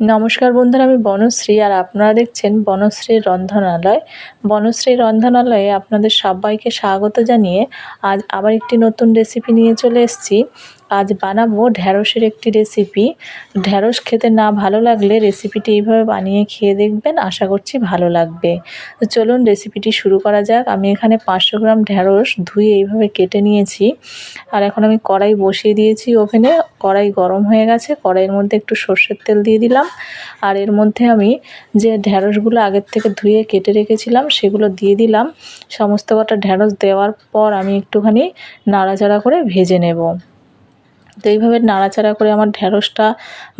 নমস্কার বন্ধুরা, আমি বনশ্রী আর আপনারা দেখছেন বনশ্রীর রন্ধনালয়। বনশ্রীর রন্ধনালয়ে আপনাদের সবাইকে স্বাগত জানিয়ে আজ আবার একটি নতুন রেসিপি নিয়ে চলে এসেছি। আজ বানাবো ঢ্যাঁড়সের একটি রেসিপি ঢ্যাঁড়স খেতে না ভালো লাগলে রেসিপিটি এইভাবে বানিয়ে খেয়ে দেখবেন, আশা করছি ভালো লাগবে। তো চলুন রেসিপিটি শুরু করা যাক। আমি এখানে পাঁচশো গ্রাম ঢ্যাঁড়স ধুয়ে এইভাবে কেটে নিয়েছি। আর এখন আমি কড়াই বসিয়ে দিয়েছি ওভেনে। কড়াই গরম হয়ে গেছে, কড়াইয়ের মধ্যে একটু সর্ষের তেল দিয়ে দিলাম। আর এর মধ্যে আমি যে ঢ্যাঁড়সগুলো আগের থেকে ধুয়ে কেটে রেখেছিলাম, সেগুলো দিয়ে দিলাম। সমস্ত কটা ঢ্যাঁড়স দেওয়ার পর আমি একটুখানি নাড়াচাড়া করে ভেজে নেব। তো এইভাবে নাড়াচাড়া করে আমার ঢেঁড়সটা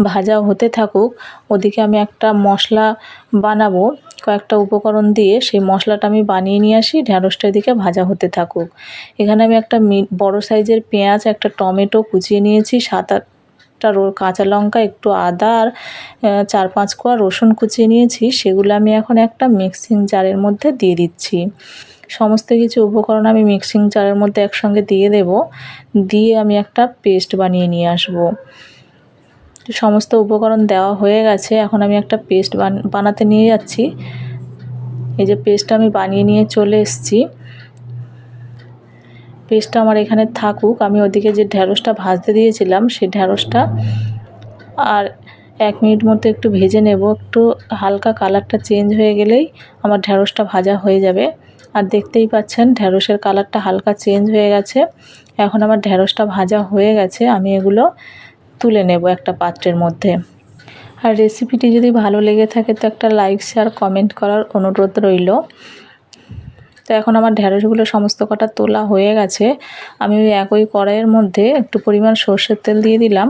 ভাজা হতে থাকুক, ওদিকে আমি একটা মশলা বানাবো, কয়েকটা উপকরণ দিয়ে সেই মশলাটা আমি বানিয়ে নিয়ে আসি ঢ্যাঁড়সটা এদিকে ভাজা হতে থাকুক। এখানে আমি একটা বড় সাইজের পেঁয়াজ, একটা টমেটো কুচিয়ে নিয়েছি, সাত আটটা কাঁচা লঙ্কা, একটু আদা আর চার পাঁচ কোয়া রসুন কুচিয়ে নিয়েছি। সেগুলো আমি এখন একটা মিক্সিং জারের মধ্যে দিয়ে দিচ্ছি। সমস্ত কিছু উপকরণ আমি মিক্সিং জারের মধ্যে একসঙ্গে দিয়ে দেব। দিয়ে আমি একটা পেস্ট বানিয়ে নিয়ে আসব। সমস্ত উপকরণ দেওয়া হয়ে গেছে। এখন আমি একটা পেস্ট বানাতে নিয়ে যাচ্ছি। এই যে পেস্টটা আমি বানিয়ে নিয়ে চলে এসেছি। পেস্টটা আমার এখানে থাকুক। আমি ওদিকে যে ঢ্যাঁড়সটা ভাজতে দিয়েছিলাম, সেই ঢ্যাঁড়সটা আর এক মিনিট মতো একটু ভেজে নেব। একটু হালকা কালারটা চেঞ্জ হয়ে গেলেই আমার ঢ্যাঁড়সটা ভাজা হয়ে যাবে। আর দেখতেই পাচ্ছেন ঢ্যাঁড়সের কালারটা হালকা চেঞ্জ হয়ে গেছে। এখন আমার ঢ্যাঁড়সটা ভাজা হয়ে গেছে। আমি এগুলো তুলে নেব একটা পাত্রের মধ্যে। আর রেসিপিটি যদি ভালো লেগে থাকে তো একটা লাইক, শেয়ার, কমেন্ট করার অনুরোধ রইল। তো এখন আমার ঢ্যাঁড়সগুলো সমস্ত কটা তোলা হয়ে গেছে। আমি ওই একই কড়াইয়ের মধ্যে একটু পরিমাণ সর্ষের তেল দিয়ে দিলাম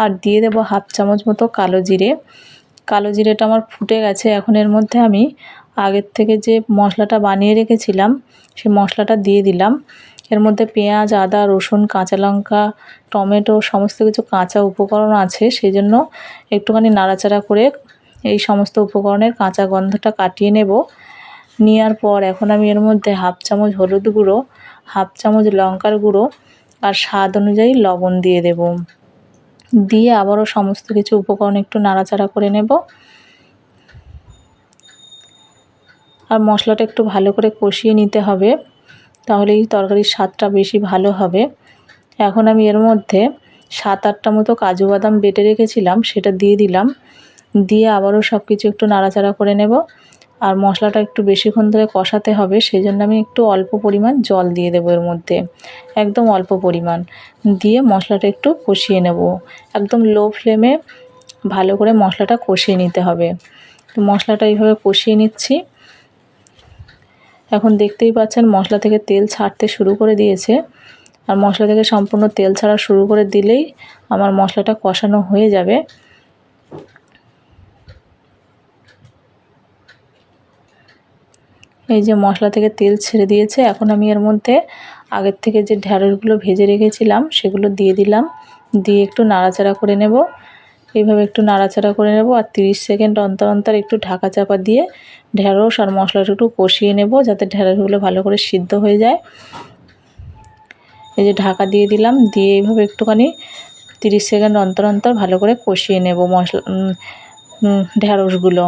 আর দিয়ে দেবো হাফ চামচ মতো কালো জিরে। কালো জিরেটা আমার ফুটে গেছে, এখন এর মধ্যে আমি আগের থেকে যে মশলাটা বানিয়ে রেখেছিলাম, সেই মশলাটা দিয়ে দিলাম। এর মধ্যে পেঁয়াজ, আদা, রসুন, কাঁচা লঙ্কা, টমেটো, সমস্ত কিছু কাঁচা উপকরণ আছে সেই জন্য একটুখানি নাড়াচাড়া করে এই সমস্ত উপকরণের কাঁচা গন্ধটা কাটিয়ে নেব। নেওয়ার পর এখন আমি এর মধ্যে হাফ চামচ হলুদ গুঁড়ো, হাফ চামচ লঙ্কার গুঁড়ো আর স্বাদ অনুযায়ী লবণ দিয়ে দেব। দিয়ে আবারও সমস্ত কিছু উপকরণ একটু নাড়াচাড়া করে নেব। আর মশলাটা একটু ভালো করে কষিয়ে নিতে হবে তাহলে এই তরকারির স্বাদটা বেশি ভালো হবে। এখন আমি এর মধ্যে সাত আটটা মতো কাজু বাদাম বেটে রেখেছিলাম, সেটা দিয়ে দিলাম। দিয়ে আবারও সব কিছু একটু নাড়াচাড়া করে নেব। আর মশলাটা একটু বেশিক্ষণ ধরে কষাতে হবে সেই জন্য আমি একটু অল্প পরিমাণ জল দিয়ে দেবো এর মধ্যে, একদম অল্প পরিমাণ। দিয়ে মশলাটা একটু কষিয়ে নেব। একদম লো ফ্লেমে ভালো করে মশলাটা কষিয়ে নিতে হবে। তো মশলাটা এইভাবে কষিয়ে নিচ্ছি। এখন দেখতেই পাচ্ছেন মশলা থেকে তেল ছাড়তে শুরু করে দিয়েছে। আর মশলা থেকে সম্পূর্ণ তেল ছাড়া শুরু করে দিলেই আমার মশলাটা কষানো হয়ে যাবে। এই যে মশলা থেকে তেল ছেড়ে দিয়েছে, এখন আমি এর মধ্যে আগের থেকে যে ঢ্যাঁড়সগুলো ভেজে রেখেছিলাম সেগুলো দিয়ে দিলাম। দিয়ে একটু নাড়াচাড়া করে নেব। এইভাবে একটু নাড়াচাড়া করে নেব আর তিরিশ সেকেন্ড অন্তর অন্তর একটু ঢাকা চাপা দিয়ে ঢ্যাঁড়স আর মশলাটা একটু কষিয়ে নেব যাতে ঢ্যাঁড়সগুলো ভালো করে সিদ্ধ হয়ে যায়। এই যে ঢাকা দিয়ে দিলাম, দিয়ে এইভাবে একটুখানি তিরিশ সেকেন্ড অন্তর অন্তর ভালো করে কষিয়ে নেব মশলা ঢ্যাঁড়সগুলো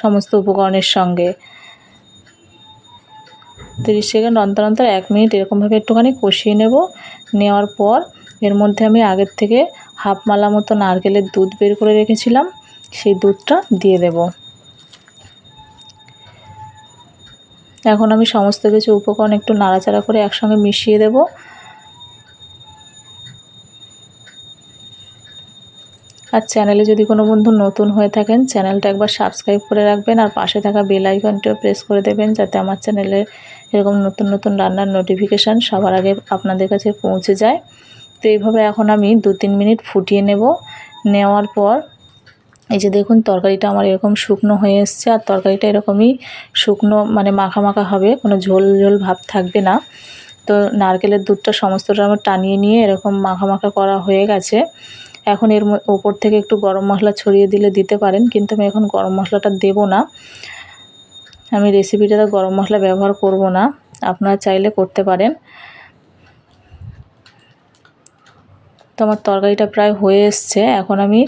সমস্ত উপকরণের সঙ্গে। তিরিশ সেকেন্ড অন্তর অন্তর এক মিনিট এরকমভাবে একটুখানি কষিয়ে নেব। নেওয়ার পর এর মধ্যে আমি আগের থেকে হাফ মালা মতো নারকেলের দুধ বের করে রেখেছিলাম। সেই দুধটা দিয়ে দেব। এখন আমি সমস্ত কিছু উপকরণ একটু নাড়াচাড়া করে একসঙ্গে মিশিয়ে দেব। আর চ্যানেলে যদি কোনো বন্ধু নতুন হয়ে থাকেন, চ্যানেলটা একবার সাবস্ক্রাইব করে রাখবেন আর পাশে থাকা বেল আইকনটিও প্রেস করে দেবেন যাতে আমার চ্যানেলে এরকম নতুন নতুন রান্নার নোটিফিকেশান সবার আগে আপনাদের কাছে পৌঁছে যায়। তো এইভাবে এখন আমি দু তিন মিনিট ফুটিয়ে নেব। নেওয়ার পর এই যে দেখুন, তরকারিটা আমার এরকম শুকনো হয়ে এসছে আর তরকারিটা এরকমই শুকনো মানে মাখা মাখা হবে, কোনো ঝোল ঝোল ভাব থাকবে না। তো নারকেলের দুধটা সমস্তটা আমার টানিয়ে নিয়ে এরকম মাখা মাখা করা হয়ে গেছে। এখন এর ওপর থেকে একটু গরম মশলা ছড়িয়ে দিলে দিতে পারেন, কিন্তু আমি এখন গরম মশলাটা দেব না। আমি রেসিপিটাতে গরম মশলা ব্যবহার করব না, আপনারা চাইলে করতে পারেন। তো আমার তরকারিটা প্রায় হয়ে এসছে, এখন আমি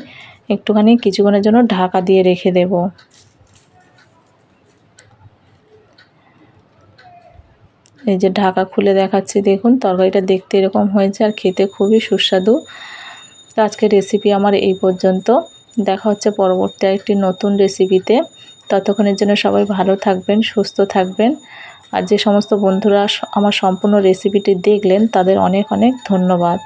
একটুখানি কিছুক্ষণের জন্য ঢাকা দিয়ে রেখে দেব। এই যে ঢাকা খুলে দেখাচ্ছি, দেখুন তরকারিটা দেখতে এরকম হয়েছে আর খেতে খুবই সুস্বাদু। তো আজকের রেসিপি আমার এই পর্যন্ত। দেখা হচ্ছে পরবর্তী একটি নতুন রেসিপিতে ততক্ষণের জন্য সবাই ভালো থাকবেন, সুস্থ থাকবেন। আর যে সমস্ত বন্ধুরা আমার সম্পূর্ণ রেসিপিটি দেখলেন, তাদের অনেক অনেক ধন্যবাদ।